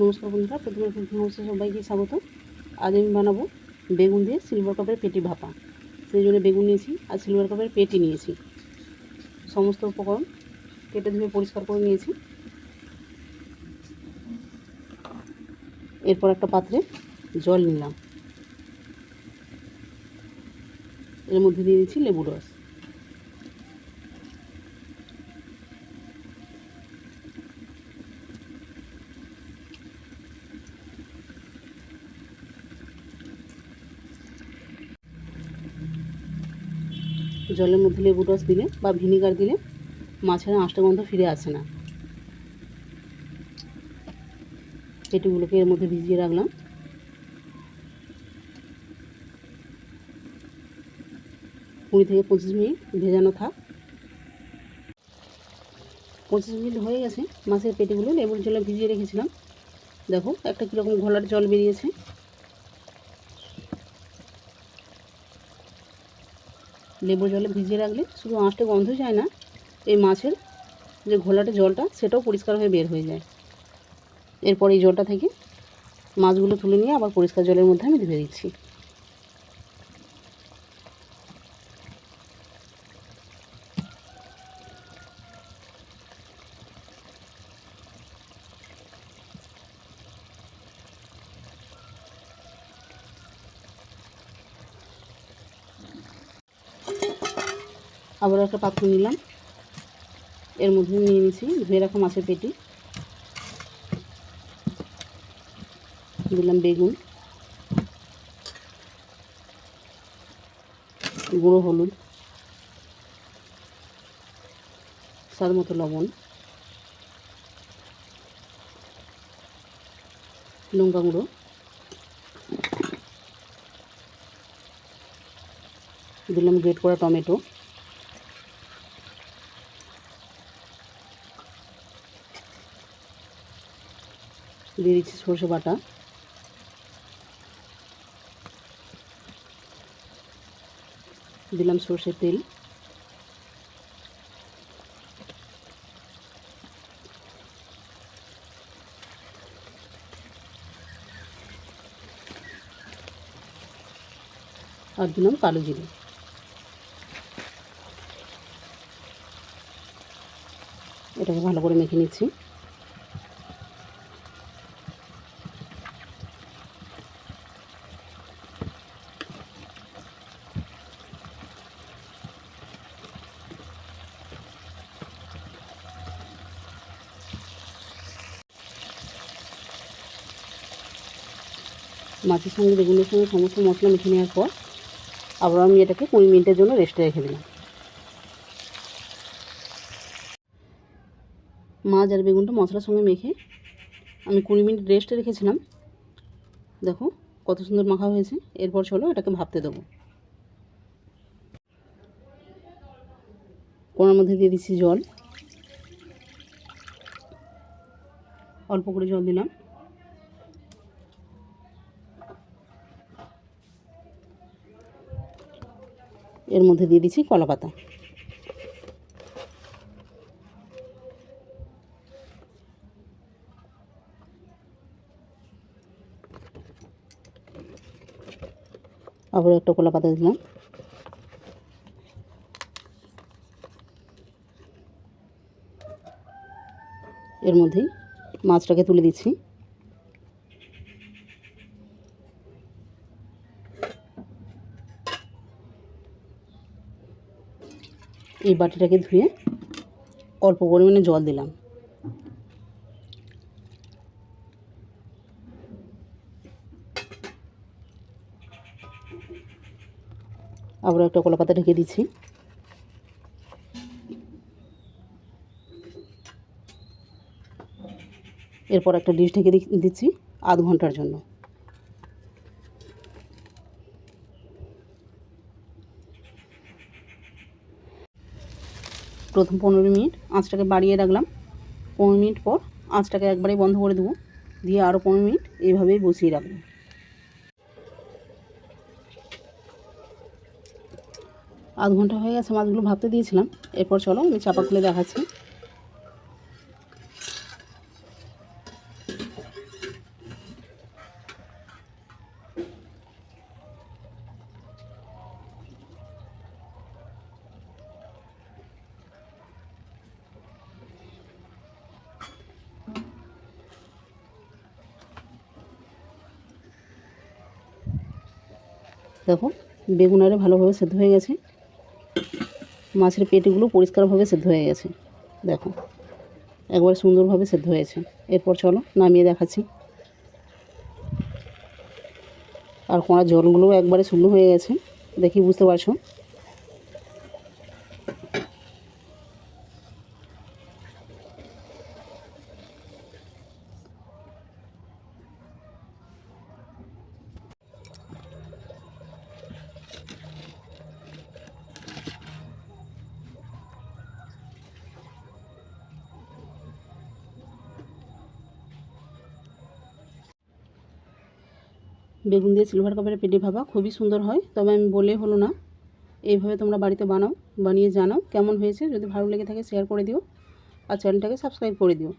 নমস্কার বন্ধুরা, প্রথমে হচ্ছে সবাইকে, স্বাগত। আজ আমি বানাবো বেগুন দিয়ে সিলভার কাপের পেটি ভাপা। সেই জন্য বেগুন নিয়েছি আর সিলভার কাপের পেটি নিয়েছি। সমস্ত উপকরণ কেটে ধুয়ে পরিষ্কার করে নিয়েছি। এরপর একটা পাত্রে জল নিলাম। এর মধ্যে দিয়ে দিচ্ছি লেবু রস। জলের মধ্যে লেবু রস দিলে বা ভিনিগার দিলে মাছের আঁশটা গন্ধ ফিরে আসে না। পেটিগুলোকে এর মধ্যে ভিজিয়ে রাখলাম। কুড়ি থেকে পঁচিশ মিনিট ভেজানো থাক। পঁচিশ মিনিট হয়ে গেছে, মাছের পেটিগুলো লেবুর জলে ভিজিয়ে রেখেছিলাম। দেখো একটা কীরকম ঘোলার জল বেরিয়েছে। লেবু জলে ভিজিয়ে রাখলে শুধু আঁশটা গন্ধ যায় না, এই মাছের যে ঘোলাটে জলটা সেটাও পরিষ্কার হয়ে বের হয়ে যায়। এরপর এই জলটা থেকে মাছগুলো তুলে নিয়ে আবার পরিষ্কার জলের মধ্যে আমি ধুয়ে দিচ্ছি। আবার একটা পাত্র নিলাম। এর মধ্যে নিয়ে নিয়েছি ধুয়ে রাখা মাছের পেটি। দিলাম বেগুন। গুঁড়ো হলুদ। স্বাদ মতো লবণ। লঙ্কা গুঁড়ো। দিলাম গ্রেট করা টমেটো। দিয়ে দিচ্ছি সর্ষে বাটা। দিলাম সর্ষের তেল। আর দিলাম কালো জিরে। এটাকে ভালো করে মেখে নিচ্ছি। মাছের সঙ্গে বেগুনের সঙ্গে সমস্ত মশলা মেখে নেওয়ার পর আবার আমি এটাকে কুড়ি মিনিটের জন্য রেস্টে রেখে দিলাম। মাছ আর বেগুনটা মশলার সঙ্গে মেখে আমি কুড়ি মিনিট রেস্টে রেখেছিলাম। দেখো কত সুন্দর মাখা হয়েছে, এরপর চলো এটাকে ভাবতে দেবো। কোনার মধ্যে দিয়ে দিচ্ছি জল। অল্প করে জল দিলাম। এর মধ্যে দিয়ে দিচ্ছি কলা পাতা। আবার একটা কলা পাতা দিলাম। এর মধ্যেই মাছটাকে তুলে দিচ্ছি। এই বাটিটাকে ধুয়ে অল্প পরিমাণে জল দিলাম। আবার একটা কলা পাতা ঢেকে দিচ্ছি। এরপর একটা ডিশ ঢেকে দিচ্ছি আধ ঘণ্টার জন্য। প্রথম পনেরো মিনিট আঁচটাকে বাড়িয়ে রাখলাম। পনেরো মিনিট পর আঁচটাকে একবারেই বন্ধ করে দেবো। দিয়ে আরও পনেরো মিনিট এইভাবেই বসিয়ে রাখব। আধ ঘণ্টা হয়ে গেছে মাছগুলো ভাবতে দিয়েছিলাম। এরপর চলো আমি চাপা খুলে দেখাচ্ছি। দেখো, বেগুন আরে ভালোভাবে সেদ্ধ হয়ে গেছে। মাছের পেটিগুলো পরিষ্কারভাবে সেদ্ধ হয়ে গেছে। দেখো, একবার সুন্দরভাবে সেদ্ধ হয়েছে। এরপর চলো নামিয়ে দেখাচ্ছি। আর কোঁড়ার জলগুলোও একবারে শুকনো হয়ে গেছে, দেখি বুঝতে পারছ? বেগুন দিয়ে সিলভার কাপের পেটে ভাবা, খুবই সুন্দর হয়। তবে আমি বলে হলো না, এইভাবে তোমরা বাড়িতে বানাও, বানিয়ে জানাও কেমন হয়েছে। যদি ভালো লেগে থাকে শেয়ার করে দিও আর চ্যানেলটাকে সাবস্ক্রাইব করে দিও।